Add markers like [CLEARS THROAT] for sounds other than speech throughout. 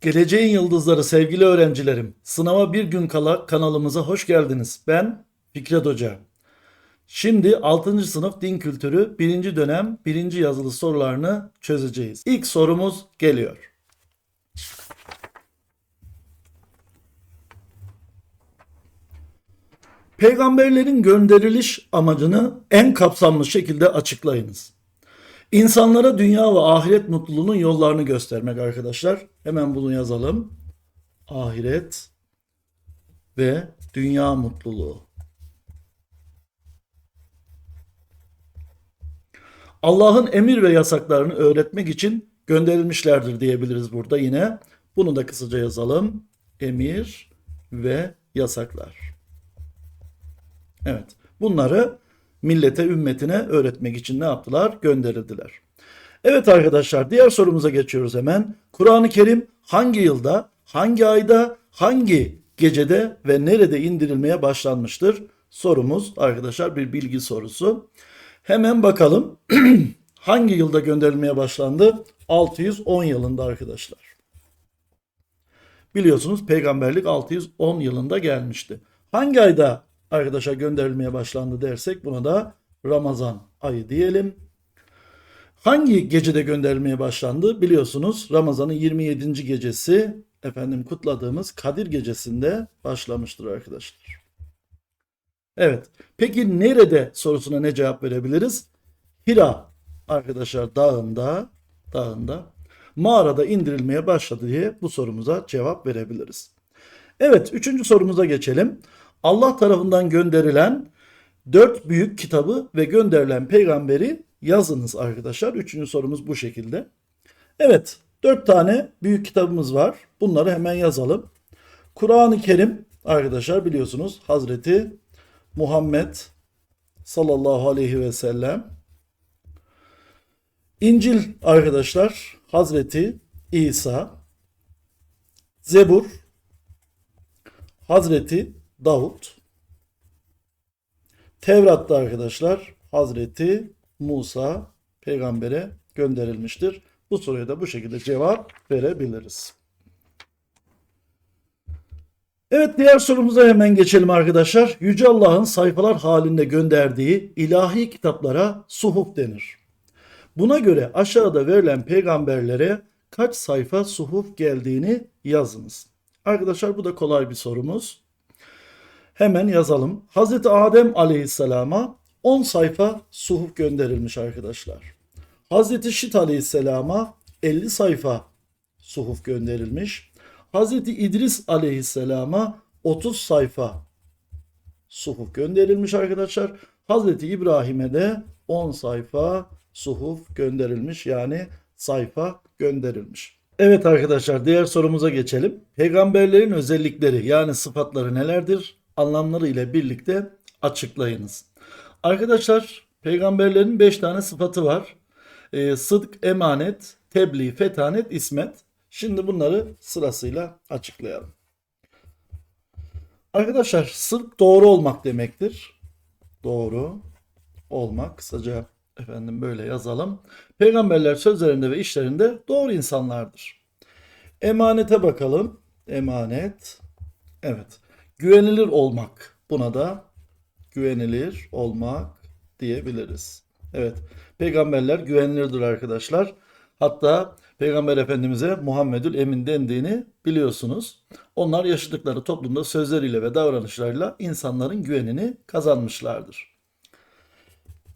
Geleceğin Yıldızları sevgili öğrencilerim, sınava bir gün kala kanalımıza hoş geldiniz. Ben Fikret Hoca. Şimdi 6. sınıf din kültürü 1. dönem 1. yazılı sorularını çözeceğiz. İlk sorumuz geliyor. Peygamberlerin gönderiliş amacını en kapsamlı şekilde açıklayınız. İnsanlara dünya ve ahiret mutluluğunun yollarını göstermek arkadaşlar. Hemen bunu yazalım. Ahiret ve dünya mutluluğu. Allah'ın emir ve yasaklarını öğretmek için gönderilmişlerdir diyebiliriz burada yine. Bunu da kısaca yazalım. Emir ve yasaklar. Evet. Bunları millete, ümmetine öğretmek için ne yaptılar? Gönderildiler. Evet arkadaşlar diğer sorumuza geçiyoruz hemen. Kur'an-ı Kerim hangi yılda, hangi ayda, hangi gecede ve nerede indirilmeye başlanmıştır? Sorumuz arkadaşlar bir bilgi sorusu. Hemen bakalım [CLEARS THROAT] hangi yılda gönderilmeye başlandı? 610 yılında arkadaşlar. Biliyorsunuz peygamberlik 610 yılında gelmişti. Hangi ayda arkadaşa gönderilmeye başlandı dersek buna da Ramazan ayı diyelim. Hangi gecede gönderilmeye başlandı? Biliyorsunuz Ramazan'ın 27. gecesi efendim kutladığımız Kadir gecesinde başlamıştır arkadaşlar. Evet. Peki nerede sorusuna ne cevap verebiliriz? Hira arkadaşlar dağında dağında mağarada indirilmeye başladı diye bu sorumuza cevap verebiliriz. Evet, üçüncü sorumuza geçelim. Allah tarafından gönderilen dört büyük kitabı ve gönderilen peygamberi yazınız arkadaşlar. Üçüncü sorumuz bu şekilde. Evet, dört tane büyük kitabımız var. Bunları hemen yazalım. Kur'an-ı Kerim arkadaşlar biliyorsunuz Hazreti Muhammed sallallahu aleyhi ve sellem. İncil arkadaşlar Hazreti İsa. Zebur Hazreti Davut. Tevrat'ta arkadaşlar Hazreti Musa peygambere gönderilmiştir. Bu soruya da bu şekilde cevap verebiliriz. Evet diğer sorumuza hemen geçelim arkadaşlar. Yüce Allah'ın sayfalar halinde gönderdiği ilahi kitaplara suhuf denir. Buna göre aşağıda verilen peygamberlere kaç sayfa suhuf geldiğini yazınız. Arkadaşlar bu da kolay bir sorumuz. Hemen yazalım. Hazreti Adem Aleyhisselam'a 10 sayfa suhuf gönderilmiş arkadaşlar. Hazreti Şit Aleyhisselam'a 50 sayfa suhuf gönderilmiş. Hazreti İdris Aleyhisselam'a 30 sayfa suhuf gönderilmiş arkadaşlar. Hazreti İbrahim'e de 10 sayfa suhuf gönderilmiş yani sayfa gönderilmiş. Evet arkadaşlar diğer sorumuza geçelim. Peygamberlerin özellikleri yani sıfatları nelerdir? Anlamları ile birlikte açıklayınız. Arkadaşlar peygamberlerin 5 tane sıfatı var. Ee, sıdk, emanet, tebliğ, fetanet, ismet. Şimdi bunları sırasıyla açıklayalım. Arkadaşlar sıdk doğru olmak demektir. Doğru olmak kısaca efendim böyle yazalım. Peygamberler sözlerinde ve işlerinde doğru insanlardır. Emanete bakalım. Emanet. Evet. Güvenilir olmak. Buna da güvenilir olmak diyebiliriz. Evet. Peygamberler güvenilirdir arkadaşlar. Hatta Peygamber Efendimiz'e Muhammedül Emin dendiğini biliyorsunuz. Onlar yaşadıkları toplumda sözleriyle ve davranışlarıyla insanların güvenini kazanmışlardır.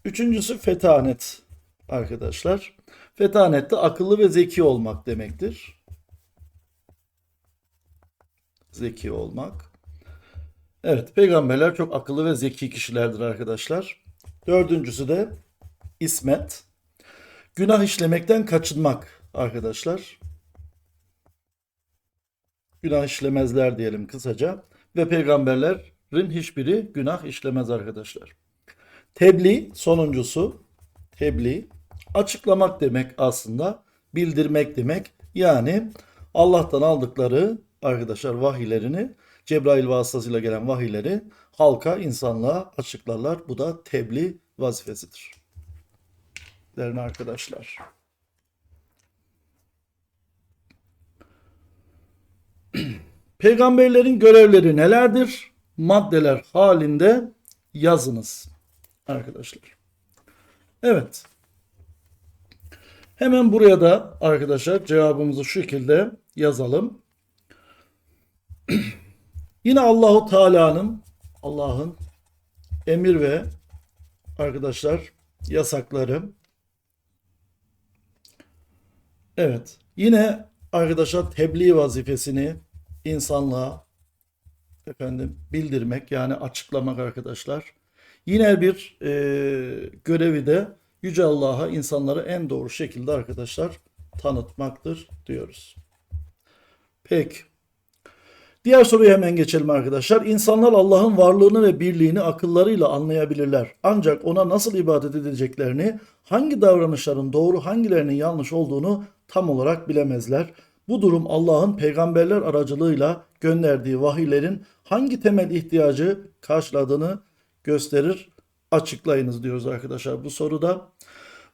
Üçüncüsü fetanet arkadaşlar. Fetanet de akıllı ve zeki olmak demektir. Zeki olmak. Evet, peygamberler çok akıllı ve zeki kişilerdir arkadaşlar. Dördüncüsü de ismet. Günah işlemekten kaçınmak arkadaşlar. Günah işlemezler diyelim kısaca. Ve peygamberlerin hiçbiri günah işlemez arkadaşlar. Tebliğ sonuncusu. Tebliğ açıklamak demek aslında. Bildirmek demek. Yani Allah'tan aldıkları arkadaşlar vahiylerini Cebrail vasıtasıyla gelen vahiyleri halka, insanlığa açıklarlar. Bu da tebliğ vazifesidir. Değerli arkadaşlar. [CLEARS THROAT] Peygamberlerin görevleri nelerdir? Maddeler halinde yazınız arkadaşlar. Evet. Hemen buraya da arkadaşlar cevabımızı şu şekilde yazalım. [CLEARS THROAT] Yine Allahu Teala'nın Allah'ın emir ve arkadaşlar yasakları. Evet. Yine arkadaşlar tebliğ vazifesini insanlığa efendim bildirmek yani açıklamak arkadaşlar. Yine bir e, görevi de Yüce Allah'a insanları en doğru şekilde arkadaşlar tanıtmaktır diyoruz. Peki. Diğer soruya hemen geçelim arkadaşlar. İnsanlar Allah'ın varlığını ve birliğini akıllarıyla anlayabilirler. Ancak ona nasıl ibadet edeceklerini, hangi davranışların doğru, hangilerinin yanlış olduğunu tam olarak bilemezler. Bu durum Allah'ın peygamberler aracılığıyla gönderdiği vahiylerin hangi temel ihtiyacı karşıladığını gösterir. Açıklayınız diyoruz arkadaşlar bu soruda.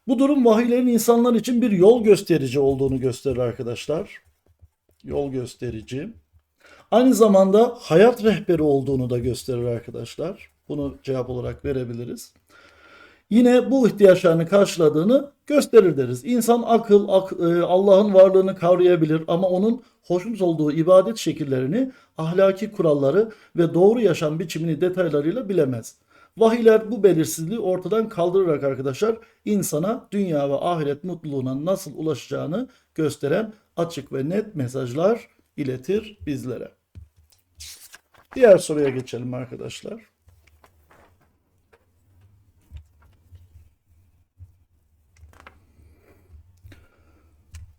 Bu durum vahiylerin insanlar için bir yol gösterici olduğunu gösterir arkadaşlar. Yol gösterici. Aynı zamanda hayat rehberi olduğunu da gösterir arkadaşlar. Bunu cevap olarak verebiliriz. Yine bu ihtiyaçlarını karşıladığını gösterir deriz. İnsan akıl, ak- e, Allah'ın varlığını kavrayabilir ama onun hoşnut olduğu ibadet şekillerini, ahlaki kuralları ve doğru yaşam biçimini detaylarıyla bilemez. Vahiyler bu belirsizliği ortadan kaldırarak arkadaşlar insana dünya ve ahiret mutluluğuna nasıl ulaşacağını gösteren açık ve net mesajlar iletir bizlere. Diğer soruya geçelim arkadaşlar.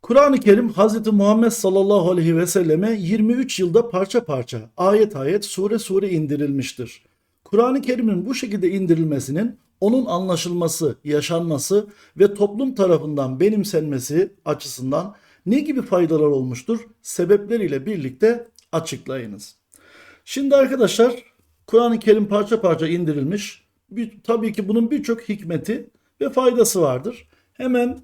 Kur'an-ı Kerim Hz. Muhammed sallallahu aleyhi ve selleme 23 yılda parça parça, ayet ayet, sure sure indirilmiştir. Kur'an-ı Kerim'in bu şekilde indirilmesinin onun anlaşılması, yaşanması ve toplum tarafından benimsenmesi açısından ne gibi faydalar olmuştur? Sebepleriyle birlikte açıklayınız. Şimdi arkadaşlar Kur'an-ı Kerim parça parça indirilmiş. Bir, tabii ki bunun birçok hikmeti ve faydası vardır. Hemen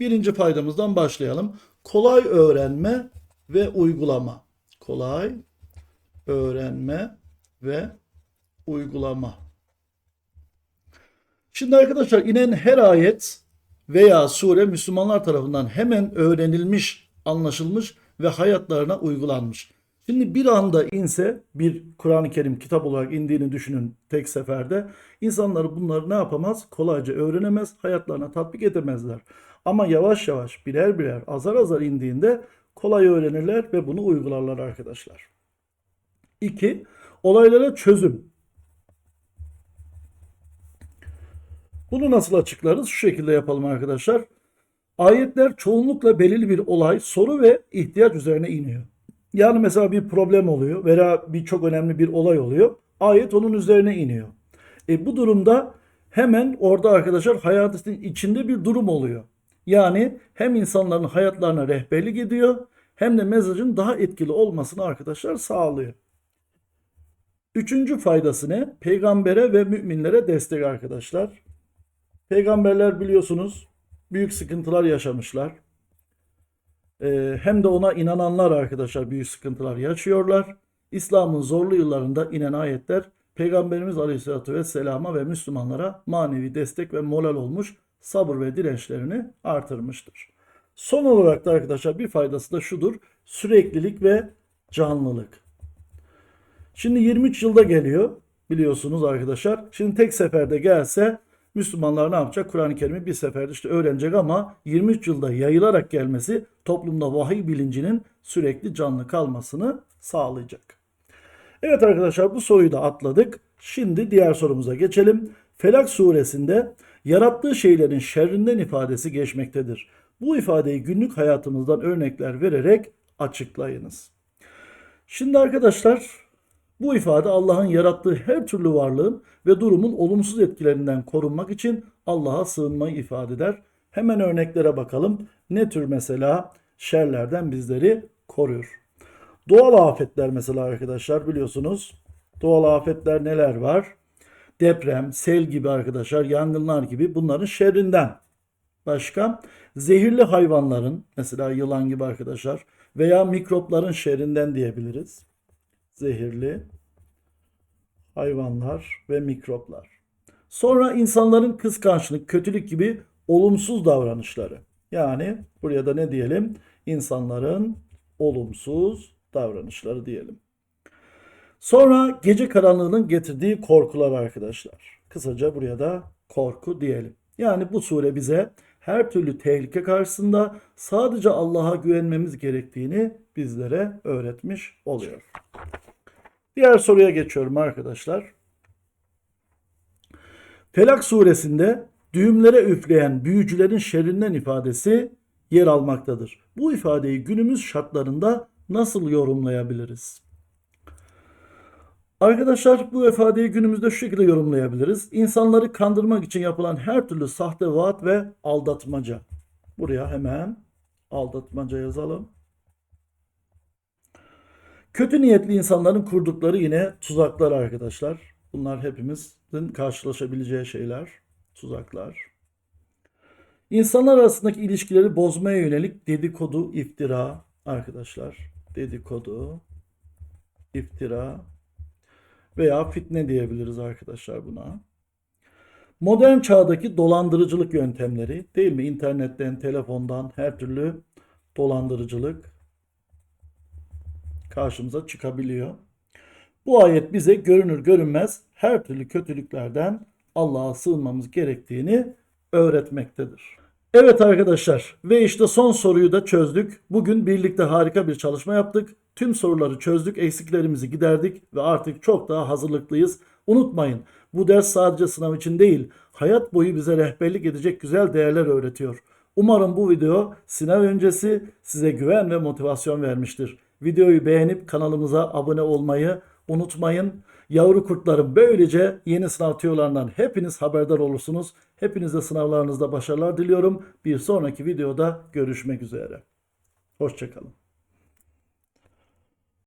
birinci faydamızdan başlayalım. Kolay öğrenme ve uygulama. Kolay öğrenme ve uygulama. Şimdi arkadaşlar inen her ayet veya sure Müslümanlar tarafından hemen öğrenilmiş, anlaşılmış ve hayatlarına uygulanmış. Şimdi bir anda inse bir Kur'an-ı Kerim kitap olarak indiğini düşünün tek seferde. İnsanlar bunları ne yapamaz? Kolayca öğrenemez, hayatlarına tatbik edemezler. Ama yavaş yavaş birer birer azar azar indiğinde kolay öğrenirler ve bunu uygularlar arkadaşlar. 2. Olaylara çözüm. Bunu nasıl açıklarız? Şu şekilde yapalım arkadaşlar. Ayetler çoğunlukla belirli bir olay, soru ve ihtiyaç üzerine iniyor. Yani mesela bir problem oluyor veya bir çok önemli bir olay oluyor. Ayet onun üzerine iniyor. E bu durumda hemen orada arkadaşlar hayatın içinde bir durum oluyor. Yani hem insanların hayatlarına rehberlik ediyor hem de mesajın daha etkili olmasını arkadaşlar sağlıyor. Üçüncü faydası ne? Peygambere ve müminlere destek arkadaşlar. Peygamberler biliyorsunuz büyük sıkıntılar yaşamışlar. Ee, hem de ona inananlar arkadaşlar büyük sıkıntılar yaşıyorlar. İslam'ın zorlu yıllarında inen ayetler Peygamberimiz Aleyhisselatü Vesselam'a ve Müslümanlara manevi destek ve moral olmuş, sabır ve dirençlerini artırmıştır. Son olarak da arkadaşlar bir faydası da şudur. Süreklilik ve canlılık. Şimdi 23 yılda geliyor biliyorsunuz arkadaşlar. Şimdi tek seferde gelse Müslümanlar ne yapacak? Kur'an-ı Kerim'i bir seferde işte öğrenecek ama 23 yılda yayılarak gelmesi toplumda vahiy bilincinin sürekli canlı kalmasını sağlayacak. Evet arkadaşlar bu soruyu da atladık. Şimdi diğer sorumuza geçelim. Felak suresinde yarattığı şeylerin şerrinden ifadesi geçmektedir. Bu ifadeyi günlük hayatımızdan örnekler vererek açıklayınız. Şimdi arkadaşlar bu ifade Allah'ın yarattığı her türlü varlığın ve durumun olumsuz etkilerinden korunmak için Allah'a sığınmayı ifade eder. Hemen örneklere bakalım. Ne tür mesela şerlerden bizleri koruyor? Doğal afetler mesela arkadaşlar biliyorsunuz. Doğal afetler neler var? Deprem, sel gibi arkadaşlar, yangınlar gibi bunların şerrinden. Başka zehirli hayvanların mesela yılan gibi arkadaşlar veya mikropların şerrinden diyebiliriz. zehirli hayvanlar ve mikroplar. Sonra insanların kıskançlık, kötülük gibi olumsuz davranışları. Yani buraya da ne diyelim? İnsanların olumsuz davranışları diyelim. Sonra gece karanlığının getirdiği korkular arkadaşlar. Kısaca buraya da korku diyelim. Yani bu sure bize her türlü tehlike karşısında sadece Allah'a güvenmemiz gerektiğini bizlere öğretmiş oluyor. Diğer soruya geçiyorum arkadaşlar. Felak suresinde düğümlere üfleyen büyücülerin şerrinden ifadesi yer almaktadır. Bu ifadeyi günümüz şartlarında nasıl yorumlayabiliriz? Arkadaşlar bu ifadeyi günümüzde şu şekilde yorumlayabiliriz. İnsanları kandırmak için yapılan her türlü sahte vaat ve aldatmaca. Buraya hemen aldatmaca yazalım. Kötü niyetli insanların kurdukları yine tuzaklar arkadaşlar. Bunlar hepimizin karşılaşabileceği şeyler. Tuzaklar. İnsanlar arasındaki ilişkileri bozmaya yönelik dedikodu, iftira arkadaşlar. Dedikodu, iftira veya fitne diyebiliriz arkadaşlar buna. Modern çağdaki dolandırıcılık yöntemleri değil mi? İnternetten, telefondan her türlü dolandırıcılık karşımıza çıkabiliyor. Bu ayet bize görünür görünmez her türlü kötülüklerden Allah'a sığınmamız gerektiğini öğretmektedir. Evet arkadaşlar ve işte son soruyu da çözdük. Bugün birlikte harika bir çalışma yaptık. Tüm soruları çözdük, eksiklerimizi giderdik ve artık çok daha hazırlıklıyız. Unutmayın bu ders sadece sınav için değil, hayat boyu bize rehberlik edecek güzel değerler öğretiyor. Umarım bu video sınav öncesi size güven ve motivasyon vermiştir. Videoyu beğenip kanalımıza abone olmayı unutmayın. Yavru kurtlarım böylece yeni sınav tüyolarından hepiniz haberdar olursunuz. Hepinize sınavlarınızda başarılar diliyorum. Bir sonraki videoda görüşmek üzere. Hoşçakalın.